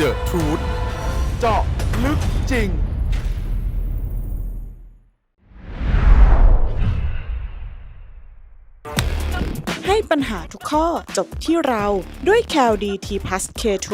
The Truth เจาะลึกจริง ให้ปัญหาทุกข้อจบที่เราด้วย c a l d t p l u s K2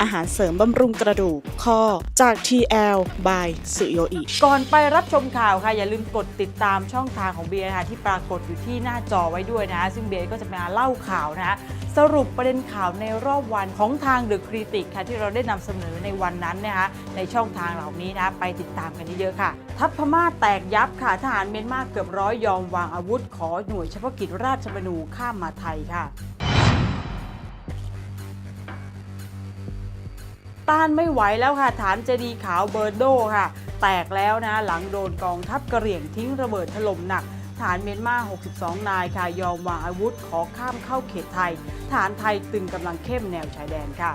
อาหารเสริมบำรุงกระดูกข้อจาก TL by สุโยอิก่อนไปรับชมข่าวค่ะ อย่าลืมกดติดตามช่องทางของเบียร์นะคะที่ปรากฏอยู่ที่หน้าจอไว้ด้วยนะ ซึ่งเบียร์ก็จะมาเล่าข่าวนะสรุปประเด็นข่าวในรอบวันของทางเดอะคริติกค่ะที่เราได้นำเสนอในวันนั้นนะคะในช่องทางเหล่านี้นะไปติดตามกันเยอะๆค่ะ ทัพพม่าแตกยับค่ะทหารเมียนมาเกือบร้อยยอมวางอาวุธ ขอหน่วยเฉพาะกิจราชบนูข้ามมาไทยค่ะต้านไม่ไหวแล้วค่ะ ฐานเจดีขาวเบิร์โดค่ะ แตกแล้วนะหลังโดนกองทัพกระเหรี่ยงทิ้งระเบิดถล่มหนัก ฐานเมียนมา 62 นายค่ะ ยอมวางอาวุธขอข้ามเข้าเขตไทย ฐานไทยตึงกำลังเข้มแนวชายแดนค่ะ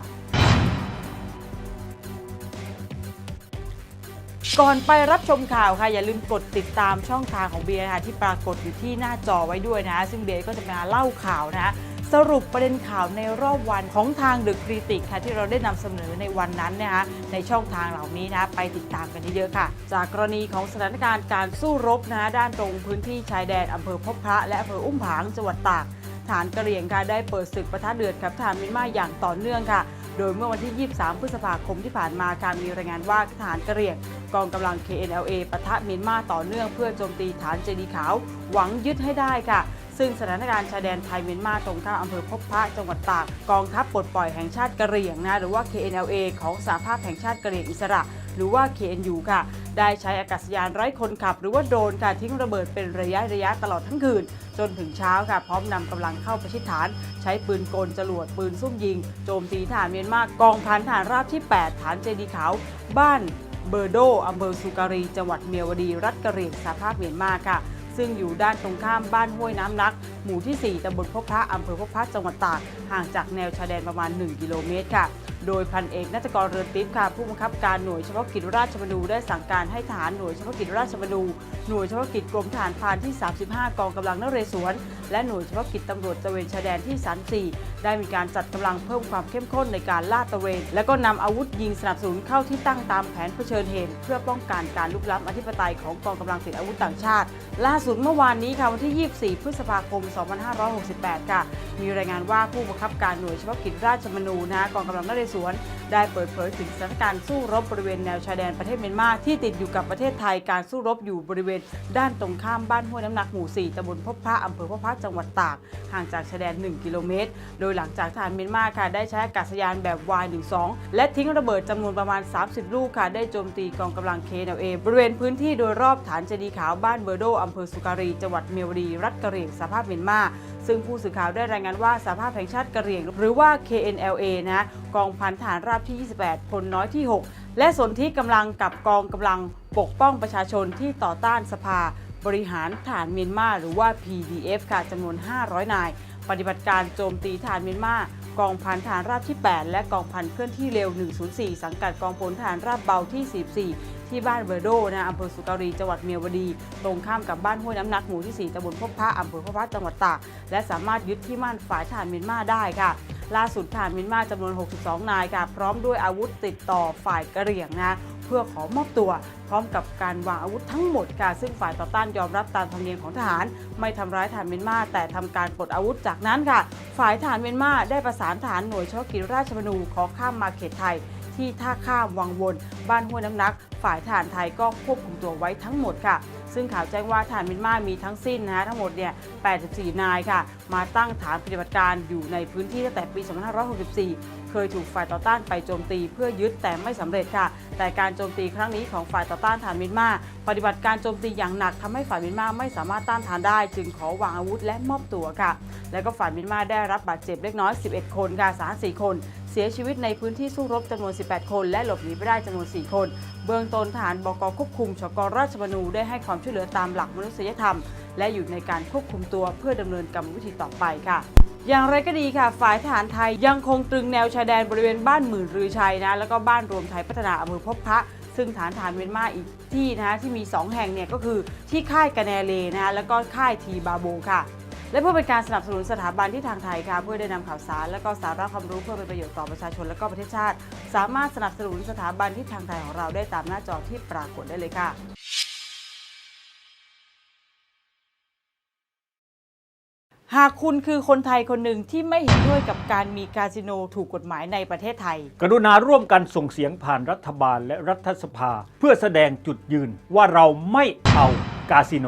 ก่อนไปรับชมข่าวค่ะ อย่าลืมกดติดตามช่องทางของเบียร์ค่ะที่ปรากฏอยู่ที่หน้าจอไว้ด้วยนะซึ่งเบียร์ก็จะมาเล่าข่าวนะสรุปประเด็นข่าวในรอบวันของทางเดอะคริติกค่ะที่เราได้นำเสนอในวันนั้นนะคะในช่องทางเหล่านี้นะไปติดตามกันเยอะๆค่ะ จากกรณีของสถานการณ์การสู้รบนะด้านตรงพื้นที่ชายแดนอำเภอพบพระ และอำเภออุ้มผางจังหวัดตากฐานกระเหรี่ยงค่ะได้เปิดศึกประทะเดือดกับทารเมียนมาอย่างต่อเนื่องค่ะ โดยเมื่อวันที่ 23 พฤษภาคมที่ผ่านมาการมีรายงานว่าทหารกระเหรี่ยงกองกำลัง KNLA ปะทะเมียนมาต่อเนื่องเพื่อโจมตีฐานเจดีขาว หวังยึดให้ได้ค่ะ ซึ่งสถานการณ์ชายแดนไทยเมียนมาตรงข้ามอำเภอพบพระจังหวัดตาก กองทัพปลดปล่อยแห่งชาติกะเหรี่ยงนะหรือว่า KNLA ของสหภาพแห่งชาติกะเหรี่ยงอิสระ หรือว่า KNU ค่ะ ได้ใช้อากาศยานไร้คนขับ หรือว่าโดรนค่ะทิ้งระเบิดเป็นระยะระยะตลอดทั้งคืน จนถึงเช้าค่ะพร้อมนำกำลังเข้าประชิดฐาน ใช้ปืนกลจรวดปืนซุ่มยิง โจมตีฐานเมียนมากองพันฐานราบที่ 8 ฐานเจดีขาว บ้านเบอร์โดอำเภอสุการี จังหวัดเมียวดี รัฐกะเหรี่ยงสหภาพเมียนมาค่ะ ซึ่งอยู่ด้านตรงข้ามบ้านห้วยน้ำนัก หมู่ที่ 4ตำบลพบพระอำเภอพบพระจังหวัดตาก ห่างจากแนวชายแดนประมาณ 1 กิโลเมตรค่ะ โดยพันเอกนัตกรเรือนติ๊บค่ะผู้บังคับการหน่วยเฉพาะกิจราชบรรณูได้สั่งการให้ทหารหน่วยเฉพาะกิจราชบรรณูหน่วยเฉพาะกิจกรมทหารพรานที่ 35 กองกำลังนเรศวรและหน่วยเฉพาะกิจตำรวจตระเวนชายแดนที่ 34 ได้มีการจัดกำลังเพิ่มความเข้มข้นในการลาดตระเวน และก็นำอาวุธยิงสนับสนุนเข้าที่ตั้งตามแผนเผชิญเหตุ เพื่อป้องกันการลุกล้ำอธิปไตยของกองกำลังติดอาวุธต่างชาติ ล่าสุดเมื่อวานนี้ค่ะวันที่ 24 พฤษภาคม 2568 ค่ะ มีรายงานว่าผู้บังคับการหน่วยเฉพาะกิจราชมนูนะกองกำลังนเรศวร ได้เปิดเผยถึงสถานการณ์สู้รบบริเวณแนวชายแดนประเทศเมียนมาที่ติดอยู่กับประเทศไทยการสู้รบอยู่บริเวณ ด้านตรงข้ามบ้านห้วยน้ำหนักหมู่ 4ตำบลพบพระอำเภอพบพระจังหวัดตาก ห่างจากชายแดน 1 กิโลเมตร โดยหลังจากทหารเมียนมาค่ะได้ใช้อากาศยานแบบ Y12 และทิ้งระเบิดจำนวนประมาณ 30 ลูกค่ะได้โจมตีกองกำลัง KNLA บริเวณพื้นที่โดยรอบฐานเจดีขาวบ้านเบอร์โดอำเภอสุการีจังหวัดเมียวดีรัฐกะเหรี่ยงสภาพเมียนมา ซึ่งผู้สื่อข่าวได้รายงานว่าสหภาพแห่งชาติกะเหรี่ยง หรือว่า KNLA นะกองพันฐานราบที่ 28 พลน้อยที่ 6 และสนที่กำลังกับกองกำลังปกป้องประชาชนที่ต่อต้านสภา บริหารฐานเมียนมาหรือว่า PDF ค่ะจำนวน 500 นาย ปฏิบัติการโจมตีฐานเมียนมากองพันฐานราบที่ 8 และกองพันเคลื่อนที่เร็ว 104 สังกัดกองพลฐานราบเบาที่ 44 ที่บ้านเบอร์โดนะอำเภอสุการีจังหวัดเมียวดี ตรงข้ามกับบ้านห้วยน้ำหนักหมู่ที่ 4ตำบลพบพระอำเภอพบพระจังหวัดตาก และสามารถยึดที่มั่นฝ่ายฐานเมียนมาได้ค่ะ ล่าสุดฐานเมียนมาจำนวน 62 นายค่ะ พร้อมด้วยอาวุธติดต่อฝ่ายกระเหรี่ยงนะเพื่อขอมอบตัว พร้อมกับการวางอาวุธทั้งหมดค่ะซึ่งฝ่ายต่อต้านยอมรับตามธรรมเนียมของทหาร ไม่ทำร้ายฐานเมียนมาแต่ทำการปลดอาวุธจากนั้นค่ะ ฝ่ายทหารเมียนมาได้ประสานฐานหน่วยเฉพาะกิจราชบรรณูขอข้ามมาเขตไทย ที่ท่าข้ามวังวน บ้านห้วยน้ำนัก ฝ่ายทหารไทยก็ควบคุมตัวไว้ทั้งหมดค่ะ ซึ่งข่าวแจ้งว่าทหารเมียนมามีทั้งสิ้นนะฮะทั้งหมดเนี่ย 84 นายค่ะ มาตั้งฐานปฏิบัติการอยู่ในพื้นที่ตั้งแต่ปี 2564 เคยถูกฝ่ายต่อต้านไปโจมตีเพื่อยึดแต่ไม่สำเร็จค่ะ แต่การโจมตีครั้งนี้ของฝ่ายต่อต้านฐานเมียนมาปฏิบัติการโจมตีอย่างหนักทำให้ฝ่ายเมียนมาไม่สามารถต้านทานได้ จึงขอวางอาวุธและมอบตัวค่ะ แล้วก็ฝ่ายเมียนมาได้รับบาดเจ็บเล็กน้อย 11 คนค่ะสาหัส4คน เสียชีวิตในพื้นที่สู้รบจำนวน 18 คน และหลบหนีไปได้จำนวน 4 คน เบื้องต้นทหารบกควบคุมชกราชบรรณูได้ให้ความช่วยเหลือตามหลักมนุษยธรรม และอยู่ในการควบคุมตัวเพื่อดำเนินกรรมวิธีต่อไปค่ะอย่างไรก็ดีค่ะ ฝ่ายทหารไทยยังคงตรึงแนวชายแดนบริเวณบ้านหมื่นรือชัยนะ แล้วก็บ้านรวมไทยพัฒนาอำเภอพบพระ ซึ่งฐานฐานเมียนมาอีกที่นะที่มี 2 แห่งเนี่ยก็คือที่ค่ายกะแนเลนะแล้วก็ค่ายทีบาโบค่ะ และเพื่อเป็นการสนับสนุนสถาบันที่ทางไทยค่ะเพื่อได้นำข่าวสาร และก็สาระความรู้เพื่อเป็นประโยชน์ต่อประชาชนและก็ประเทศชาติ สามารถสนับสนุนสถาบันที่ทางไทยของเราได้ตามหน้าจอที่ปรากฏได้เลยค่ะหากคุณคือคนไทยคนหนึ่งที่ไม่เห็นด้วยกับการมีคาสิโนถูกกฎหมายในประเทศไทย กรุณาร่วมกันส่งเสียงผ่านรัฐบาลและรัฐสภา เพื่อแสดงจุดยืนว่าเราไม่เอากาสิโน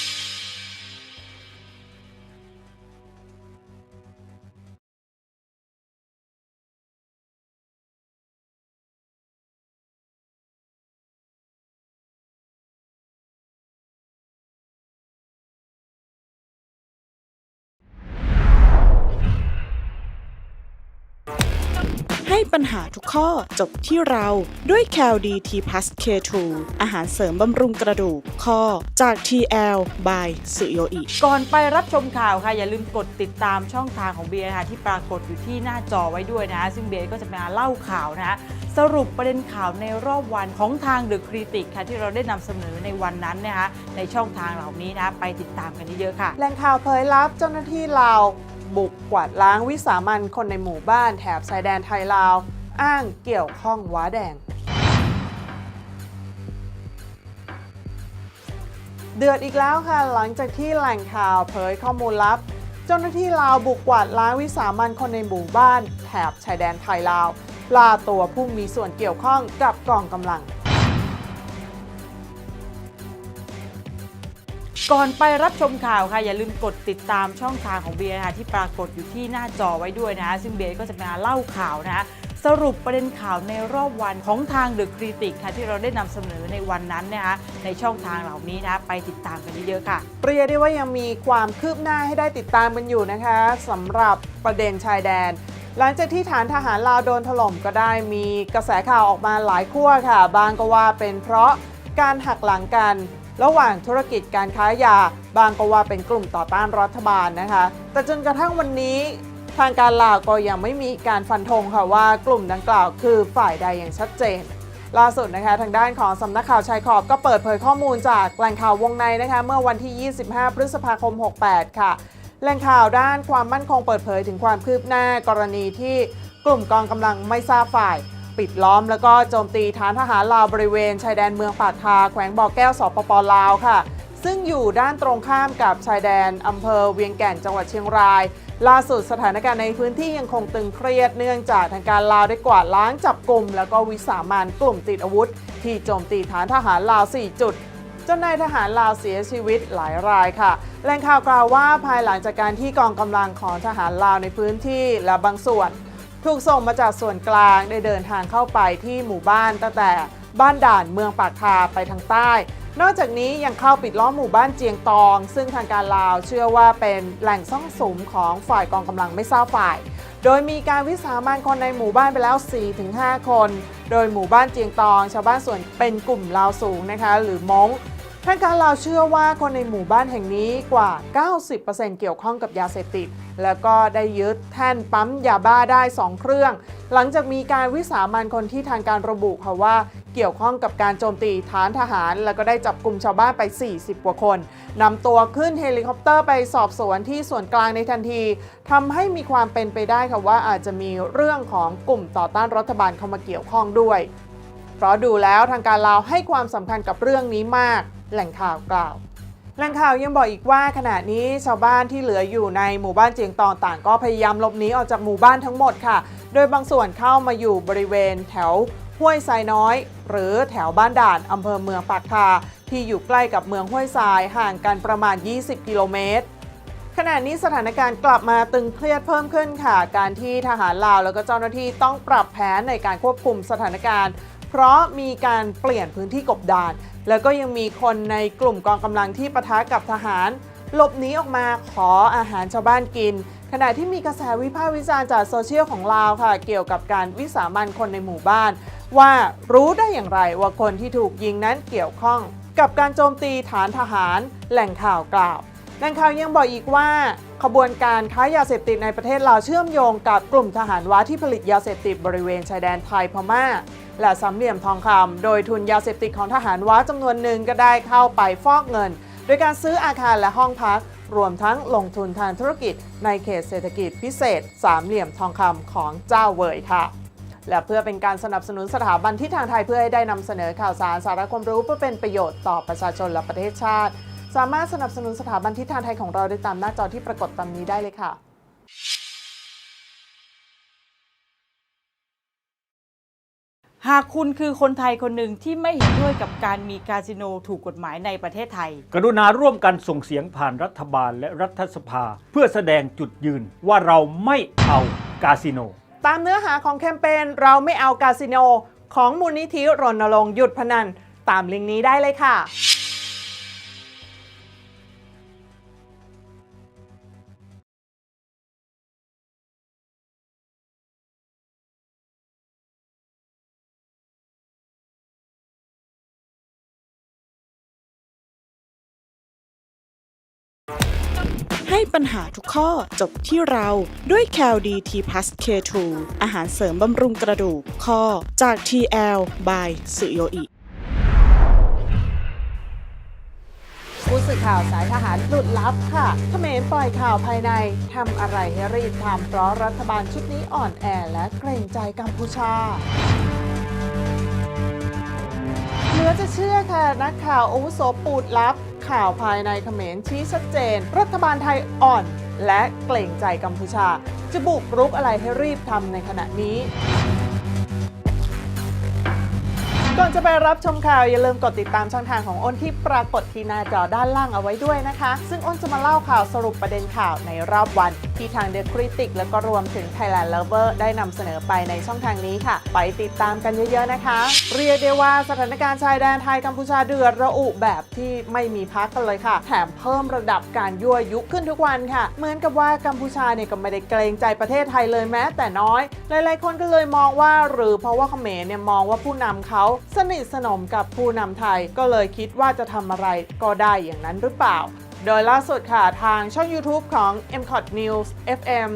ปัญหาทุกข้อจบที่เราด้วย c a l d t p l u s K2 อาหารเสริมบำรุงกระดูกข้อจาก TL by สุโยอิก่อนไปรับชมข่าวค่ะ อย่าลืมกดติดตามช่องทางของเบียร์นะคะที่ปรากฏอยู่ที่หน้าจอไว้ด้วยนะ ซึ่งเบียร์ก็จะมาเล่าข่าวนะสรุปประเด็นข่าวในรอบวันของทางเดอะคริติกค่ะที่เราได้นำเสนอในวันนั้นนะคะในช่องทางเหล่านี้นะไปติดตามกันเยอะๆค่ะแหล่งข่าวเผยลับเจ้าหน้าที่ลาว บุกกวาดล้างวิสามันคนในหมู่บ้านแถบชายแดนไทยลาว อ้างเกี่ยวข้องว้าแดง เดือดอีกแล้วค่ะหลังจากที่แหล่งข่าวเผยข้อมูลลับ เจ้าหน้าที่ลาวบุกกวาดล้างวิสามันคนในหมู่บ้านแถบชายแดนไทยลาวล่าตัวผู้มีส่วนเกี่ยวข้องกับกองกำลัง ก่อนไปรับชมข่าวค่ะ อย่าลืมกดติดตามช่องทางของเบียร์นะคะที่ปรากฏอยู่ที่หน้าจอไว้ด้วยนะซึ่งเบียร์ก็จะมาเล่าข่าวนะสรุปประเด็นข่าวในรอบวันของทางเดอะคริติกค่ะที่เราได้นำเสนอในวันนั้นนะคะในช่องทางเหล่านี้นะไปติดตามกันเยอะๆค่ะ เปรียได้ว่ายังมีความคืบหน้าให้ได้ติดตามกันอยู่นะคะสำหรับประเด็นชายแดน หลังจากที่ฐานทหารลาวโดนถล่มก็ได้มีกระแสข่าวออกมาหลายขั้วค่ะ บางก็ว่าเป็นเพราะการหักหลังกัน ระหว่างธุรกิจการค้ายา บางก็ว่าเป็นกลุ่มต่อต้านรัฐบาลนะคะ แต่จนกระทั่งวันนี้ทางการลาวก็ยังไม่มีการฟันธงค่ะว่ากลุ่มดังกล่าวคือฝ่ายใดอย่างชัดเจน ล่าสุดนะคะทางด้านของสำนักข่าวชายขอบก็เปิดเผยข้อมูลจากแหล่งข่าววงในนะคะเมื่อวันที่ 25 พฤษภาคม 68 ค่ะ แหล่งข่าวด้านความมั่นคงเปิดเผยถึงความคืบหน้ากรณีที่กลุ่มกองกำลังไม่ทราบฝ่าย ปิดล้อมแล้วก็โจมตีฐานทหารลาวบริเวณชายแดนเมืองปากทา แขวงบ่อแก้วสปปลาวค่ะ ซึ่งอยู่ด้านตรงข้ามกับชายแดนอำเภอเวียงแก่นจังหวัดเชียงราย ล่าสุดสถานการณ์ในพื้นที่ยังคงตึงเครียดเนื่องจากทางการลาวได้กวาดล้างจับกลุ่มแล้วก็วิสามันกลุ่มติดอาวุธ ที่โจมตีฐานทหารลาว 4 จุดจนนายทหารลาวเสียชีวิตหลายรายค่ะแหล่งข่าวกล่าวว่าภายหลังจากการที่กองกำลังของทหารลาวในพื้นที่และบางส่วน ถูกส่งมาจากส่วนกลางได้เดินทางเข้าไปที่หมู่บ้านตั้งแต่บ้านด่านเมืองปากทาไปทางใต้ นอกจากนี้ยังเข้าปิดล้อมหมู่บ้านเจียงตอง ซึ่งทางการลาวเชื่อว่าเป็นแหล่งซ่องสุมของฝ่ายกองกำลังไม่ทราบฝ่าย โดยมีการวิสามันคนในหมู่บ้านไปแล้ว 4-5 คน โดยหมู่บ้านเจียงตอง ชาวบ้านส่วนเป็นกลุ่มลาวสูงนะคะหรือม้ง ทางการลาวเชื่อว่าคนในหมู่บ้านแห่งนี้กว่า 90%เกี่ยวข้องกับยาเสพติด แล้วก็ได้ยึดแท่นปั๊มยาบ้าได้ 2 เครื่อง หลังจากมีการวิสามันคนที่ทางการระบุค่ะว่าเกี่ยวข้องกับการโจมตีฐานทหาร แล้วก็ได้จับกลุ่มชาวบ้านไป 40 กว่าคนนำตัวขึ้นเฮลิคอปเตอร์ไปสอบสวนที่ส่วนกลางในทันทีทำให้มีความเป็นไปได้ค่ะว่าอาจจะมีเรื่องของกลุ่มต่อต้านรัฐบาลเข้ามาเกี่ยวข้องด้วย เพราะดูแล้วทางการลาวให้ความสำคัญกับเรื่องนี้มาก แหล่งข่าวกล่าวแหล่งข่าวยังบอกอีกว่าขณะนี้ชาวบ้านที่เหลืออยู่ในหมู่บ้านเจียงตองต่างก็พยายามหลบหนีออกจากหมู่บ้านทั้งหมดค่ะ โดยบางส่วนเข้ามาอยู่บริเวณแถวห้วยทรายน้อย หรือแถวบ้านด่านอำเภอเมืองปากทาที่อยู่ใกล้กับเมืองห้วยทรายห่างกันประมาณ 20 กิโลเมตรขณะนี้สถานการณ์กลับมาตึงเครียดเพิ่มขึ้นค่ะ การที่ทหารลาวแล้วก็เจ้าหน้าที่ต้องปรับแผนในการควบคุมสถานการณ์ เพราะมีการเปลี่ยนพื้นที่กบดาน แล้วก็ยังมีคนในกลุ่มกองกำลังที่ปะทะกับทหาร หลบหนีออกมาขออาหารชาวบ้านกิน ขณะที่มีกระแสวิพากษ์วิจารณ์จากโซเชียลของลาวค่ะ เกี่ยวกับการวิสามันคนในหมู่บ้าน ว่ารู้ได้อย่างไรว่าคนที่ถูกยิงนั้นเกี่ยวข้อง กับการโจมตีฐานทหาร แหล่งข่าวกล่าวแหล่งข่าวยังบอกอีกว่า ขบวนการค้ายาเสพติดในประเทศลาวเชื่อมโยงกับกลุ่มทหารว้าที่ผลิตยาเสพติดบริเวณชายแดนไทยพม่า และสามเหลี่ยมทองคำโดยทุนยาเสพติดของทหารว้าจำนวนหนึ่งก็ได้เข้าไปฟอกเงิน โดยการซื้ออาคารและห้องพัก รวมทั้งลงทุนทางธุรกิจ ในเขตเศรษฐกิจพิเศษ สามเหลี่ยมทองคำของเจ้าเวยค่ะและเพื่อเป็นการสนับสนุนสถาบันที่ทางไทยเพื่อให้ได้นำเสนอข่าวสารสาระความรู้เพื่อเป็นประโยชน์ต่อประชาชนและประเทศชาติ สามารถสนับสนุนสถาบันทิศทางไทยของเราได้ตามหน้าจอที่ปรากฏตามนี้ได้เลยค่ะหากคุณคือคนไทยคนหนึ่งที่ไม่เห็นด้วยกับการมีคาสิโนถูกกฎหมายในประเทศไทย กรุณาร่วมกันส่งเสียงผ่านรัฐบาลและรัฐสภา เพื่อแสดงจุดยืนว่าเราไม่เอากาสิโน ตามเนื้อหาของแคมเปญเราไม่เอาคาสิโน ของมูลนิธิรณรงค์หยุดพนัน ตามลิงก์นี้ได้เลยค่ะ ปัญหาทุกข้อจบที่เราด้วย c a l d t p l u s K2 อาหารเสริมบำรุงกระดูกข้อจาก TL by สุโยอิผู้สื่อข่าวสายทหารหลุดลับค่ะเขมรปล่อยข่าวภายในทำอะไรให้รีบทำเพราะรัฐบาลชุดนี้อ่อนแอและเกรงใจกัมพูชาเหลือจะเชื่อค่ะ นักข่าวอาวุโสปูดลับ ข่าวภายในเขมรชี้ชัดเจน รัฐบาลไทยอ่อน และเกรงใจกัมพูชา จะบุกรุกอะไรให้รีบทำในขณะนี้ก่อนจะไปรับชมข่าวอย่าลืมกดติดตามช่องทางของอ้นที่ปรากฏที่หน้าจอด้านล่างเอาไว้ด้วยนะคะ ซึ่งอ้นจะมาเล่าข่าวสรุปประเด็นข่าวในรอบวัน ที่ทาง The Critic แล้วก็รวมถึง Thailand Lover ได้นำเสนอไปในช่องทางนี้ค่ะ ไปติดตามกันเยอะๆนะคะ เรียกได้ว่าสถานการณ์ชายแดนไทยกัมพูชาเดือดระอุแบบที่ไม่มีพักกันเลยค่ะ แถมเพิ่มระดับการยั่วยุขึ้นทุกวันค่ะ เหมือนกับว่ากัมพูชาเนี่ยก็ไม่ได้เกรงใจประเทศไทยเลยแม้แต่น้อย หลายๆ คนก็เลยมองว่า หรือเพราะว่าเขมรเนี่ยมองว่าผู้นำเขาสนิทสนมกับผู้นำไทยก็เลยคิดว่าจะทำอะไรก็ได้อย่างนั้นหรือเปล่า โดยล่าสุดค่ะ ทางช่อง YouTube ของ m c o t News FM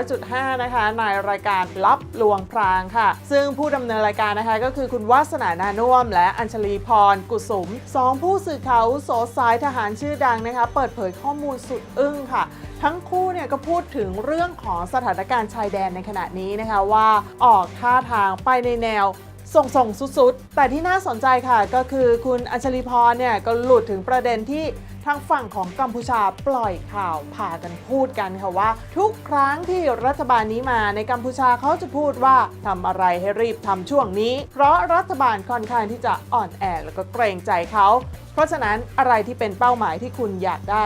100.5 นะคะ ในรายการลับลวงพรางค่ะ ซึ่งผู้ดำเนินรายการนะคะ ก็คือคุณวาสนานานุ่ม และอัญชลีพร กุสุมสองผู้สื่อข่าวโสสายทหารชื่อดังนะคะ เปิดเผยข้อมูลสุดอึ้งค่ะ ทั้งคู่เนี่ยก็พูดถึงเรื่องของสถานการณ์ชายแดนในขณะนี้นะคะว่าออกท่าทางไปในแนว ส่งส่งสุดๆ แต่ที่น่าสนใจค่ะก็คือคุณอัญชลีพรเนี่ยก็หลุดถึงประเด็นที่ทางฝั่งของกัมพูชาปล่อยข่าวพากันพูดกันค่ะว่า ทุกครั้งที่รัฐบาลนี้มาในกัมพูชาเขาจะพูดว่าทำอะไรให้รีบทำช่วงนี้ เพราะรัฐบาลค่อนข้างที่จะอ่อนแอแล้วก็เกรงใจเขา เพราะฉะนั้นอะไรที่เป็นเป้าหมายที่คุณอยากได้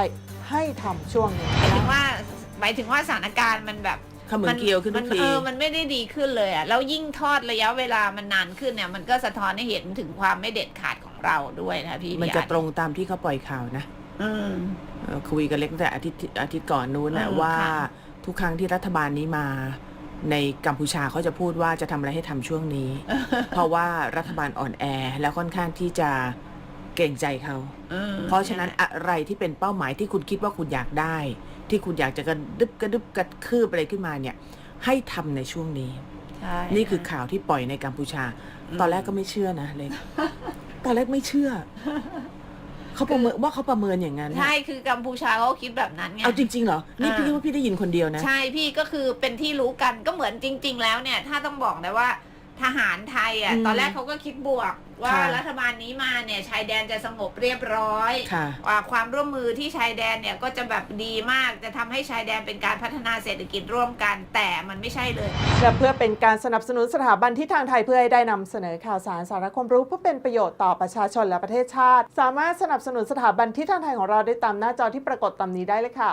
ให้ทำช่วงนี้หมายถึงว่าหมายถึงว่าสถานการณ์มันแบบ ขมือนเกลียวขึ้นมัทุกทีเออมันไม่ได้ดีขึ้นเลยอะแล้วยิ่งทอดระยะเวลามันนานขึ้นเนี่ย มันก็สะท้อนให้เห็นถึงความไม่เด็ดขาดของเราด้วยนะพี่มันจะพี่ตรงตามที่เขาปล่อยข่าวนะอืมเอ่อคุยกันเล็กตั้งแต่อาทิตย์ที่อาทิตย์ก่อนนู้นนะเออว่าค่ะทุกครั้งที่รัฐบาลนี้มาในกัมพูชาเขาจะพูดว่าจะทำอะไรให้ทำช่วงนี้ เพราะว่ารัฐบาลอ่อนแอแล้วค่อนข้างที่จะเกรงใจเขาอืมเพราะฉะนั้นอะไรที่เป็นเป้าหมายที่คุณคิดว่าคุณอยากได้ ที่คุณอยากจะกระดึบกระดึบกระคืบอะไรขึ้นมาเนี่ย ให้ทำในช่วงนี้ใช่นี่คือข่าวที่ปล่อยในกัมพูชา ตอนแรกก็ไม่เชื่อนะเล็กตอนแรกไม่เชื่อเขาประเมินว่าเขาประเมินอย่างนั้นน่ะใช่คือกัมพูชาเขาคิดแบบนั้นไงเอาจริง ๆ เหรอ นี่อ่าพี่ว่าพี่ได้ยินคนเดียวนะ ใช่พี่ก็คือเป็นที่รู้กันก็เหมือนจริง ๆ แล้วเนี่ย ถ้าต้องบอกนะว่า ทหารไทยอะอืมตอนแรกเขาก็คิดบวก ว่าค่ะ รัฐบาลนี้มาเนี่ยชายแดนจะสงบเรียบร้อย ค่ะ ว่าความร่วมมือที่ชายแดนเนี่ยก็จะแบบดีมากจะทำให้ชายแดนเป็นการพัฒนาเศรษฐกิจร่วมกัน แต่มันไม่ใช่เลย และเพื่อเป็นการสนับสนุนสถาบันที่ทางไทยเพื่อให้ได้นำเสนอข่าวสารสาระความรู้เพื่อเป็นประโยชน์ต่อประชาชนและประเทศชาติ สามารถสนับสนุนสถาบันที่ทางไทยของเราได้ตามหน้าจอที่ปรากฏตามนี้ได้เลยค่ะ